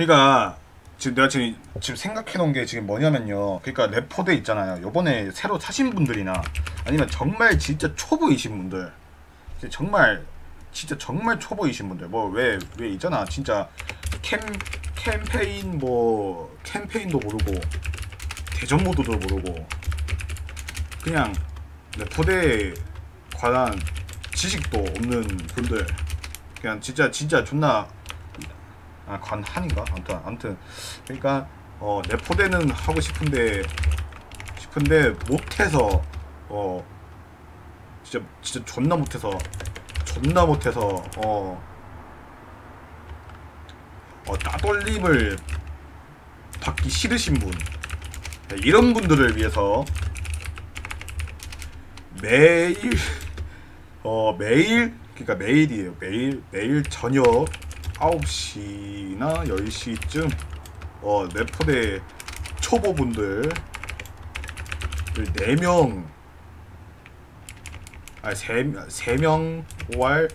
그러니까 지금 내가 지금 지금 생각해 놓은 게 지금 뭐냐면요. 그러니까 레포드 있잖아요. 요번에 새로 사신 분들이나 아니면 정말 진짜 초보이신 분들. 정말 진짜 정말 초보이신 분들. 뭐왜왜 있잖아. 진짜 캠 캠페인 뭐 캠페인도 모르고 대전 모드도 모르고 그냥 레포드에 관한 지식도 없는 분들 그냥 진짜 진짜 존나 아 관한인가? 아무튼 아무튼. 그러니까 어 레포대는 하고 싶은데 싶은데 못해서 어 진짜 진짜 존나 못해서 존나 못해서 어, 어 따돌림을 받기 싫으신 분. 네, 이런 분들을 위해서 매일 어 매일 그러니까 매일이에요. 매일 매일 저녁 9시나 10시쯤 어 레포대 초보분들 4명 아니 3, 3명 5알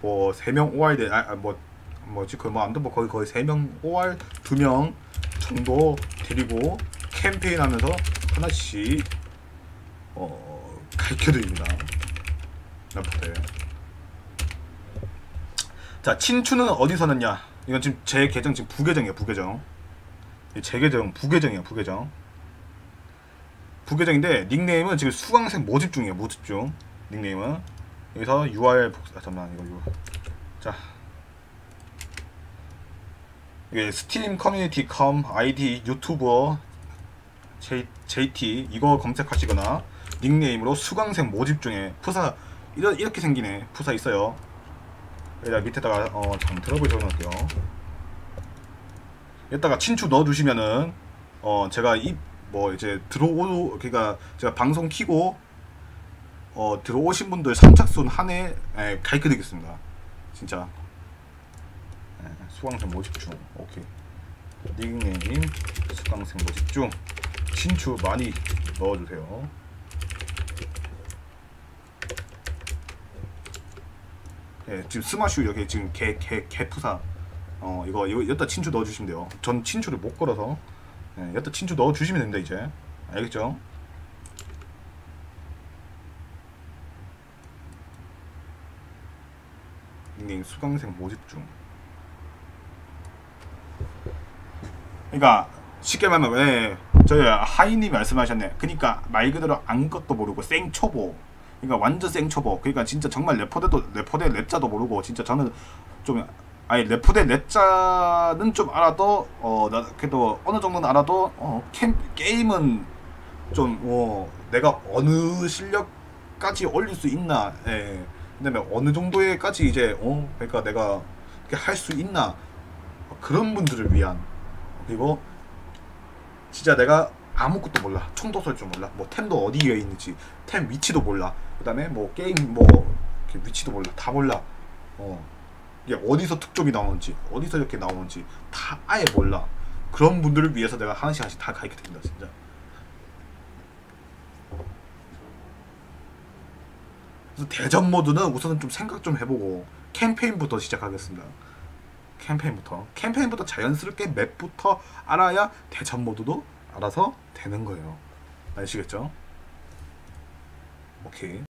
뭐 3명 5알 돼, 아, 아, 뭐 뭐지 그뭐 아무튼 뭐 거의 거의 3명 5알 2명 정도 데리고 캠페인 하면서 하나씩 어 가르쳐 드립니다. 레포대. 자 친추는 어디서 넣냐? 이건 지금 제 계정 지금 부계정이에요 부계정. 제 계정 부계정이에요 부계정. 부계정인데 닉네임은 지금 수강생 모집 중이에요 모집 중. 닉네임은. 여기서 URL 복사 아, 잠깐만 이거 이거. 자. 이게 스팀 커뮤니티 컴 아이디 유튜버 J, JT 이거 검색하시거나 닉네임으로 수강생 모집 중에 푸사 이러, 이렇게 생기네. 푸사 있어요 여기다 밑에다가 어, 잠 들어볼 적어놓을게요. 여기다가 친추 넣어주시면은 어 제가 이 뭐 이제 들어오 그러니까 제가 방송 키고 어 들어오신 분들 선착순 한해 가르쳐드리겠습니다. 진짜 예, 수강생 모집 중 오케이 닉네임 수강생 모집 중 친추 많이 넣어주세요. 예, 지금 스마슈 여기 지금 개 개 개푸사 어 이거 이거 여기다 친추 넣어주시면 돼요. 전 친추를 못 걸어서 예, 여기다 친추 넣어주시면 됩니다 이제 알겠죠? 닉네임 수강생 모집 중. 그러니까 쉽게 말하면 왜 저희 하이님 말씀하셨네. 그러니까 말 그대로 아무것도 모르고 생초보. 그러니까 완전 생초보. 그러니까 진짜 정말 레포대도 레포대 랩자도 모르고 진짜 저는 좀 아니 레포대 랩자는 좀 알아도 어나 그래도 어느 정도는 알아도 어 캠, 게임은 좀 어 내가 어느 실력까지 올릴 수 있나. 예. 그다음에 어느 정도에까지 이제 어 그러니까 내가 할 수 있나 그런 분들을 위한 그리고 진짜 내가 아무것도 몰라 총도 쏠 줄 몰라 뭐 템도 어디에 있는지 템 위치도 몰라 그다음에 뭐 게임 뭐 위치도 몰라 다 몰라. 어. 이게 어디서 특종이 나오는지 어디서 이렇게 나오는지 다 아예 몰라. 그런 분들을 위해서 내가 하나씩 하나씩 다 가르쳐 드립니다 진짜. 그래서 대전 모드는 우선은 좀 생각 좀 해보고 캠페인부터 시작하겠습니다. 캠페인부터. 캠페인부터 자연스럽게 맵부터 알아야 대전 모드도 알아서 되는 거예요. 아시겠죠? 오케이